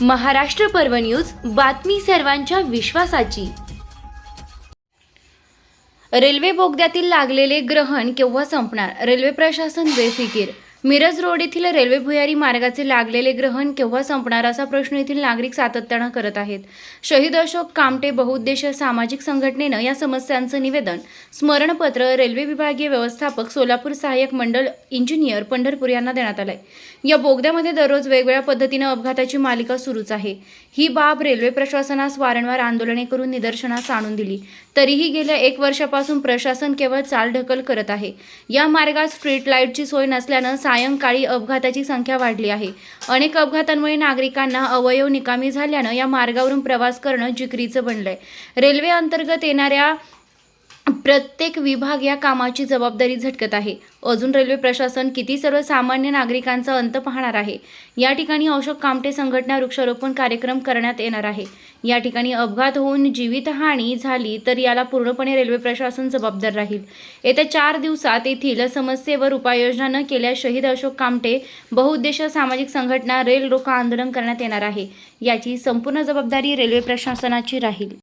महाराष्ट्र पर्व न्यूज बातमी सर्वांच्या विश्वासाची. रेल्वे बोगद्यातील लागलेले ग्रहण केव्हा संपणार? रेल्वे प्रशासन बेफिकीर मिरज रोड येथील रेल्वे भुयारी मार्गाचे लागलेले ग्रहण केव्हा संपणार असा प्रश्न येथील नागरिक सातत्यानं करत आहेत. शहीद अशोक कामटे बहुउद्देशीय सामाजिक संघटनेनं या समस्यांचं निवेदन स्मरणपत्र रेल्वे विभागीय व्यवस्थापक सोलापूर सहाय्यक मंडळ इंजिनियर पंढरपूर यांना देण्यात आलंय. या बोगद्यामध्ये दररोज वेगवेगळ्या पद्धतीनं अपघाताची मालिका सुरूच आहे. ही बाब रेल्वे प्रशासनास वारंवार आंदोलने करून निदर्शनास आणून दिली. तरीही गेल्या एक वर्षापासून प्रशासन केवळ चालढकल करत आहे. या मार्गात स्ट्रीट लाईटची सोय नसल्यानं सायंकाळी अपघाताची संख्या वाढली आहे. अनेक अपघातांमुळे नागरिकांना अवयव निकामी झाल्यानं या मार्गावरून प्रवास करणं जिकरीचं बनलंय. रेल्वे अंतर्गत येणाऱ्या प्रत्येक विभाग या कामाची जबाबदारी झटकत आहे. अजून रेल्वे प्रशासन किती सर्वसामान्य नागरिकांचा अंत पाहणार आहे? या ठिकाणी अशोक कामटे संघटना वृक्षारोपण कार्यक्रम करण्यात येणार आहे. या ठिकाणी अपघात होऊन जीवितहानी झाली तर याला पूर्णपणे रेल्वे प्रशासन जबाबदार राहील. येत्या चार दिवसात येथील समस्येवर उपाययोजना न केल्यास शहीद अशोक कामटे बहुउद्देशीय सामाजिक संघटना रेल रोका आंदोलन करण्यात येणार आहे. याची संपूर्ण जबाबदारी रेल्वे प्रशासनाची राहील.